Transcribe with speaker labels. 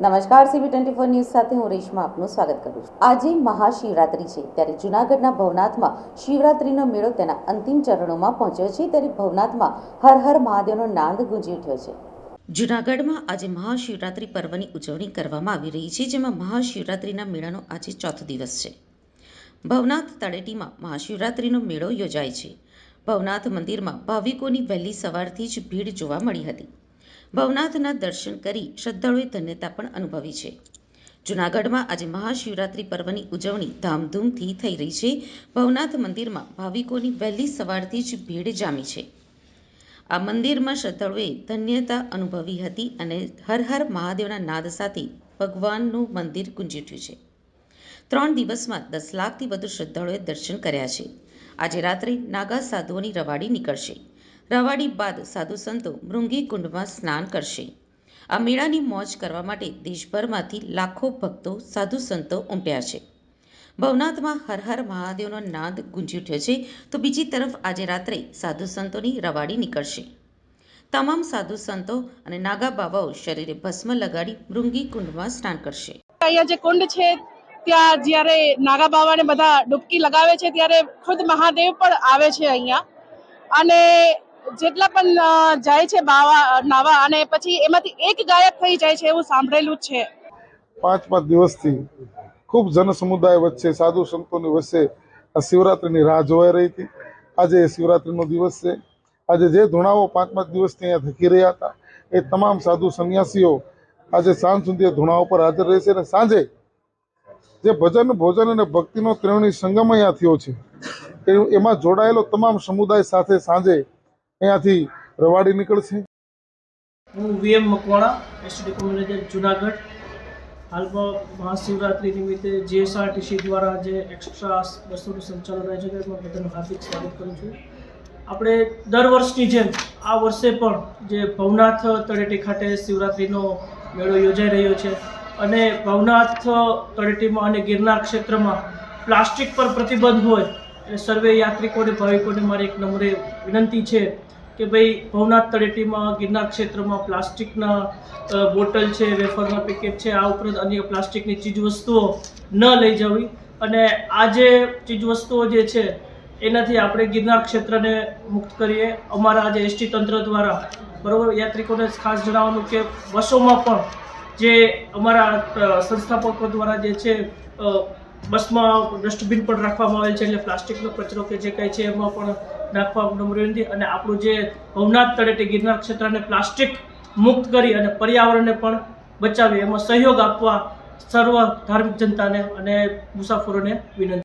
Speaker 1: નમસ્કાર CB twenty four news સાથે હું રેશમા આપનું સ્વાગત કરું છું. આજે મહાશિવરાત્રી છે, ત્યારે જૂનાગઢના ભવનાથમાં શિવરાત્રિનો મેળો તેના અંતિમ ચરણોમાં પહોંચ્યો છે, ત્યારે ભવનાથમાં હર હર મહાદેવનો નાદ ગુંજી ઉઠ્યો છે. જૂનાગઢમાં આજે મહાશિવરાત્રિ પર્વની ઉજવણી કરવામાં આવી રહી છે, જેમાં મહાશિવરાત્રિના મેળાનો આજે ચોથો દિવસ છે. ભવનાથ તળેટીમાં મહાશિવરાત્રિનો મેળો યોજાય છે. ભવનાથ મંદિરમાં ભાવિકોની વહેલી સવારથી જ ભીડ જોવા મળી હતી. ભવનાથના દર્શન કરી શ્રદ્ધાળુએ ધન્યતા પણ અનુભવી છે. જૂનાગઢમાં આજે મહાશિવરાત્રિ પર્વની ઉજવણી ધામધૂમથી થઈ રહી છે. ભવનાથ મંદિરમાં ભાવિકોની વહેલી સવારથી જ ભીડ જામી છે. આ મંદિરમાં શ્રદ્ધાળુએ ધન્યતા અનુભવી હતી અને હર હર મહાદેવના નાદ સાથે ભગવાનનું મંદિર ગુંજી ઉઠ્યું છે. ત્રણ દિવસમાં દસ લાખથી વધુ શ્રદ્ધાળુએ દર્શન કર્યા છે. આજે રાત્રે નાગા સાધુઓની રવાડી નીકળશે. રવાડી બાદ સાધુ સંતો મૃંગી કુંડમાં સ્નાન કરશે. આ મેળાની મોજ કરવા માટે દેશભરમાંથી લાખો ભક્તો સાધુ સંતો ઉમટ્યા છે. ભવનાથમાં હર હર મહાદેવનો નાદ ગુંજી ઉઠ્યો છે તો બીજી તરફ આજે રાત્રે સાધુ સંતોની રવાડી નીકળશે. તમામ સાધુ સંતો અને નાગા બાબાઓ શરીરે ભસ્મ લગાડી મૃંગી કુંડમાં સ્નાન કરશે.
Speaker 2: અહીંયા જે કુંડ છે, ત્યાં જ્યારે નાગા બાવાને બધા ડૂબકી લગાવે છે, ત્યારે ખુદ મહાદેવ પણ આવે છે અહીંયા. અને જેટલા પણ જાય છે બાવા નાવા અને પછી એમાંથી એક ગાયબ થઈ જાય છે એવું સાંભળેલું છે.
Speaker 3: પાંચ પાંચ દિવસથી ખૂબ જન સમુદાય વચ્ચે, સાધુ સંતોની વચ્ચે આ શિવરાત્રિની રાહ જોવાઈ રહી હતી. આજે શિવરાત્રિનો દિવસ છે. આજે જે ધૂણાઓ પાંચ પાંચ દિવસથી અહીંયા થકી રહ્યા હતા, એ તમામ સાધુ સંન્યાસીઓ આજે સાંજ સુધી ધૂણાઓ પર હાજર રહેશે અને સાંજે જે ભજન, ભોજન અને ભક્તિનો ત્રણની સંગમ અહીંયા થયો છે. એ- એમાં જોડાયેલો તમામ સમુદાય સાથે સાંજે અહીંયાથી રવાડી નીકળશે.
Speaker 4: હું VM Makwana ST community Junagadh. હાલમાં મહાશિવરાત્રિ નિમિત્તે જીએસઆરટીસી દ્વારા જે એક્સ્ટ્રા બસોનું સંચાલન રહે છે તેમાં બધાનું હાર્દિક સ્વાગત કરું છું. આપણે દર વર્ષની જેમ આ વર્ષે પણ જે ભવનાથ તળેટી ખાતે શિવરાત્રિનો મેળો યોજાઈ રહ્યો છે અને ભવનાથ તળેટીમાં અને ગિરનાર ક્ષેત્રમાં પ્લાસ્ટિક પર પ્રતિબંધ હોય એટલે સર્વે યાત્રિકોને, ભાવિકોને મારી એક નમ્ર વિનંતી છે કે ભાઈ ભવનાથ તળેટીમાં, ગિરનાર ક્ષેત્રમાં પ્લાસ્ટિકના બોટલ છે, વેફરના પેકેટ છે, આ ઉપરાંત અન્ય પ્લાસ્ટિકની ચીજવસ્તુઓ ન લઈ જવી. અને આ જે ચીજવસ્તુઓ જે છે, એનાથી આપણે ગિરનાર ક્ષેત્રને મુક્ત કરીએ. અમારા આજે એસટી તંત્ર દ્વારા બરાબર યાત્રિકોને ખાસ જણાવવાનું કે બસોમાં પણ જે અમારા સંસ્થાપકો દ્વારા જે છે બસમાં ડસ્ટબિન પણ રાખવામાં આવેલ છે એટલે પ્લાસ્ટિકનો કચરો કે જે કંઈ છે એમાં પણ નાખવા નમ્રી નથી. અને આપણું જે ભવનાથ તળેટી ગિરનાર ક્ષેત્રને પ્લાસ્ટિક મુક્ત કરી અને પર્યાવરણને પણ બચાવી, એમાં સહયોગ આપવા સર્વ ધાર્મિક જનતાને અને મુસાફરોને વિનંતી.